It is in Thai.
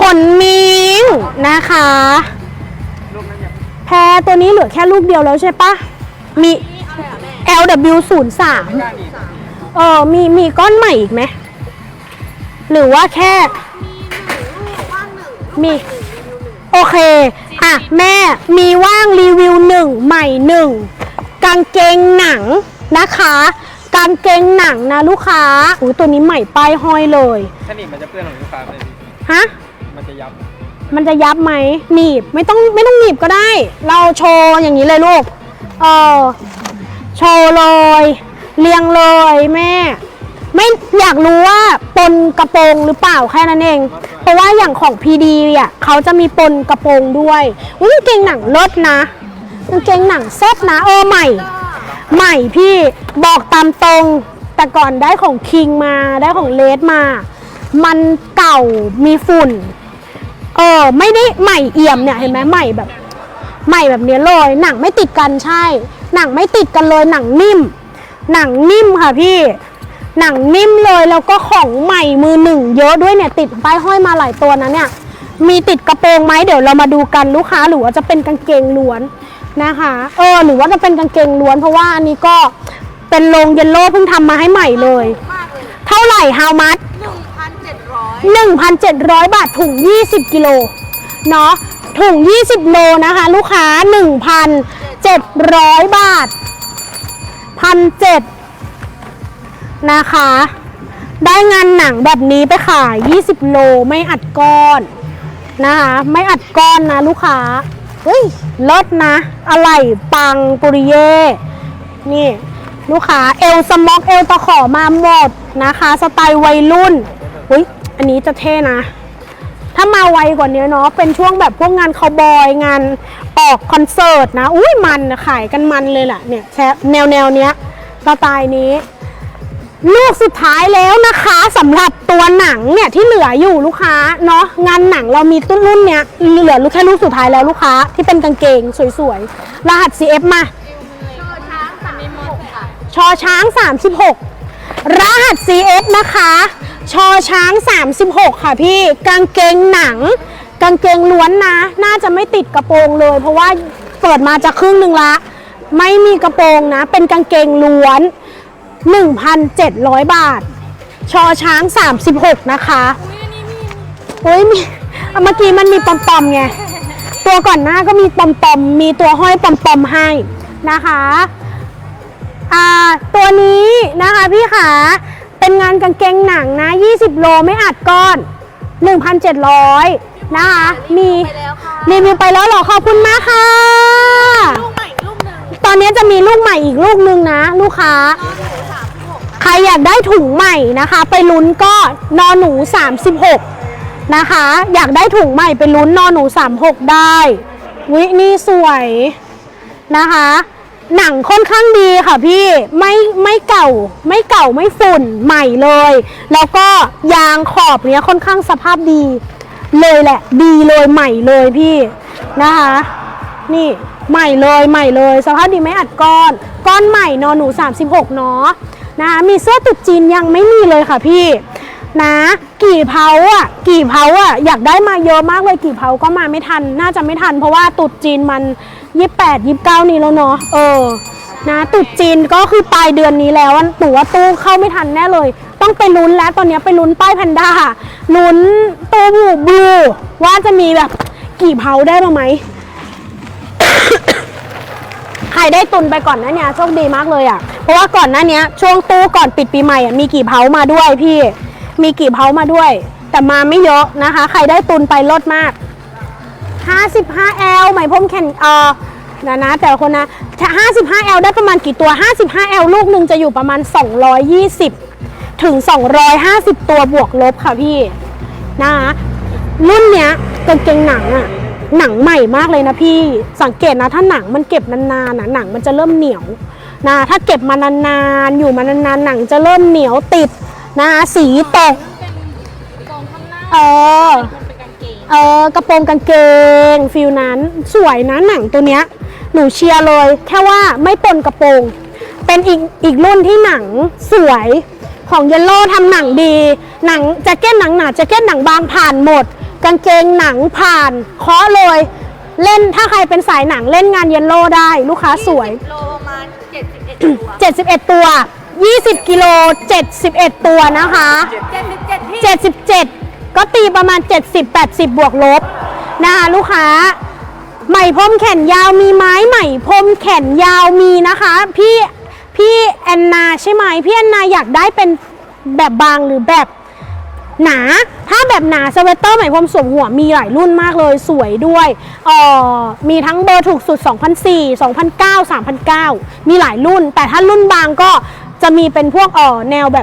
ขนมิงนะคะ แพรตัวนี้เหลือแค่ลูกเดียวแล้วใช่ปะมี LW 0 3 เออมีมีก้อนใหม่อีกไหม หรือว่าแค่ มี โอเค อะ แม่มีว่างรีวิวหนึ่งใหม่หนึ่งกางเกงหนังนะคะกางเกงหนังนะลูกค้าอุ้ยตัวนี้ใหม่ป้ายห้อยเลยถ้าหนีบมันจะเปื้อนของลูกค้าเลยพี่ฮะ มันจะยับ มันจะยับไหมหนีบไม่ต้องไม่ต้องหนีบก็ได้ เราโชว์อย่างนี้เลยลูกเออโชว์เลยเรียงเลยแม่ ไม่อยากรู้ว่าปนกระโปรงหรือเปล่าแค่นั้นเอง เพราะว่าอย่างของพีดีอะเขาจะมีปนกระโปรงด้วยอุ้ยกางเกงหนังเลิศนะกางเกงหนังเซ็ตนะเออใหม่ ใหม่พี่บอกตามตรง แต่ก่อนได้ของคิงมาได้ของเลสมา มันเก่ามีฝุ่น เออไม่ได้ใหม่เอี่ยมเนี่ยเห็นไหมใหม่แบบ ใหม่แบบเนี้ยเลยหนังไม่ติดกันใช่ หนังไม่ติดกันเลยหนังนิ่ม หนังนิ่มค่ะพี่ หนังนิ่มเลยแล้วก็ของใหม่มือหนึ่งเยอะด้วยเนี่ยติดป้ายห้อยมาหลายตัวนะเนี่ย มีติดกระโปรงไหมเดี๋ยวเรามาดูกันลูกค้าหรือว่าจะเป็นกางเกงล้วนนะคะเออหรือว่าจะเป็นกางเกงล้วน เพราะว่าอันนี้ก็เป็นโรงเยลโล่เพิ่งทำมาให้ใหม่เลย เท่าไหร่ how much หนึ่งพัด 1,700 บาทถุง 20 กิโลเนาะถุง 20 โลนะคะ ลูกค้า 1,700 บาท 1,700 นะคะ ได้งานหนังแบบนี้ไปขาย 20 โลไม่อัดก้อนนะคะ ไม่อัดก้อนนะลูกค้าเฮ้ยลิศนะ อะไรปังปุริเย่นี่ ลูกค้าเอลสม็อกเอลตะขอมาหมดนะคะ สไตล์วัยรุ่นอุ้ย อันนี้จะเท่นะ ถ้ามาไวกว่านี้เนาะ เป็นช่วงแบบพวกงานคาวบอย งานออกคอนเสิร์ตนะ อุ้ยมันนะขายกันมันเลยแหละเนี่ยแชร์แนวแนวเนี้ยสไตล์นี้ ลูกสุดท้ายแล้วนะคะสำหรับตัวหนังเนี่ยที่เหลืออยู่ลูกค้าเนาะงานหนังเรามีตุ้นรุ่นเนี้ยเหลือลูกแค่ลูกสุดท้ายแล้วลูกค้าที่เป็นกางเกงสวยๆ รหัส CF มาชอช้าง36 รหัส CF นะคะชอช้าง 36 ค่ะพี่ กางเกงหนัง กางเกงล้วนนะ น่าจะไม่ติดกระโปรงเลย เพราะว่าเปิดมาจะครึ่งหนึ่งละ ไม่มีกระโปรงนะ เป็นกางเกงล้วน 1,700 บาท ชอช้าง 36 นะคะโอ้ยมีเมื่อกี้มันมีปอมๆไง ตัวก่อนหน้าก็มีปอมๆมีตัวห้อยปอมๆให้นะคะ อ่าตัวนี้นะคะพี่ขาเป็นงานกางเกงหนังนะ 20 โลไม่อัดก้อน 1,700 นะคะ มีไปแล้วค่ะรีวิวไปแล้วเหรอขอบคุณมากค่ะ ลูกใหม่อีกลูกหนึ่งตอนนี้จะมีลูกใหม่อีกลูกนึงนะ ลูกค้านอนหนูสามสิบหกใครอยากได้ถุงใหม่นะคะ ไปลุ้นก็นอหนู 36 นะคะ อยากได้ถุงใหม่ไปลุ้นนอหนู 36 ได้วินี่สวยนะคะ หนังค่อนข้างดีค่ะพี่ไม่ไม่เก่าไม่เก่าไม่ฝุ่นใหม่เลย แล้วก็ยางขอบเนี้ยค่อนข้างสภาพดี เลยแหละ ดีเลยใหม่เลยพี่นะคะ นี่ใหม่เลยใหม่เลย สภาพดีไม่อัดก้อน ก้อนใหม่นอนหนู 36เนาะนะคะมีเสื้อตุดจีนยังไม่มีเลยค่ะพี่นะ กี่เผาอะ กี่เผาอะอยากได้มาเยอะมากเลยกี่เผาก็มาไม่ทัน น่าจะไม่ทัน เพราะว่าตุดจีนมัน 28 29นี้แล้วเนาะเออนะตุดจีนก็คือปลายเดือนนี้แล้วหนูว่าตู้เข้าไม่ทันแน่เลย ต้องไปลุ้นแล้วตอนนี้ไปลุ้นป้ายแพนด้าลุ้นตู้บูบลูว่าจะมีแบบกี่เผาได้บ้าไหมใครได้ตุนไปก่อนน้าเนี้ยโชคดีมากเลยอะ เพราะว่าก่อนหน้าเนี้ยช่วงตู้ก่อนปิดปีใหม่อะมีกี่เผามาด้วยพี่ มีกี่เผามาด้วย แต่มาไม่เยอะนะคะ ใครได้ตุนไปลดมาก 55L ไหมพรมแคนเออนะนะแต่คนนะ 55L ได้ประมาณกี่ตัว 55L ลูกหนึ่งจะอยู่ประมาณ 220 ถึง 250 ตัวบวกลบค่ะพี่นะคะรุ่นเนี้ยกางเกงหนังอะหนังใหม่มากเลยนะพี่สังเกตนะถ้าหนังมันเก็บนานๆนะหนังมันจะเริ่มเหนียวนะถ้าเก็บมานานๆอยู่มานานๆหนังจะเริ่มเหนียวติดนะคะสีตกเออ เป็นกางเกงเออกระโปรงกางเกงฟิลนั้น สวยนะหนังตัวเนี้ยหนูเชียร์เลย แค่ว่าไม่ปนกระโปรง เป็นอีกอีกรุ่นที่หนังสวยของเยลโล่ทำหนังดี หนังแจ็คเก็ตหนังหนาแจ็คเก็ตหนังบางผ่านหมด กางเกงหนังผ่านเคาะเลย เล่นถ้าใครเป็นสายหนังเล่นงานเยลโล่ได้ ลูกค้าสวย โลประมาณ71ตัว71 ตัว 20 กิโล 71 ตัวนะคะ77พี่ 77 ก็ตีประมาณ 70 80 บวกลบนะคะลูกค้าไหมพรมแขนยาวมีไหม้ไหมพรมแขนยาวมีนะคะ พี่พี่แอนนาใช่ไหมพี่แอนนาอยากได้เป็นแบบบางหรือแบบหนา ถ้าแบบหนาสเวตเตอร์ไหมพรมสวมหัวมีหลายรุ่นมากเลยสวยด้วยเอ่อมีทั้งเบอร์ถูกสุด 2004 2009 3009 มีหลายรุ่น แต่ถ้ารุ่นบางก็จะมีเป็นพวกเอ่อแนวแบบ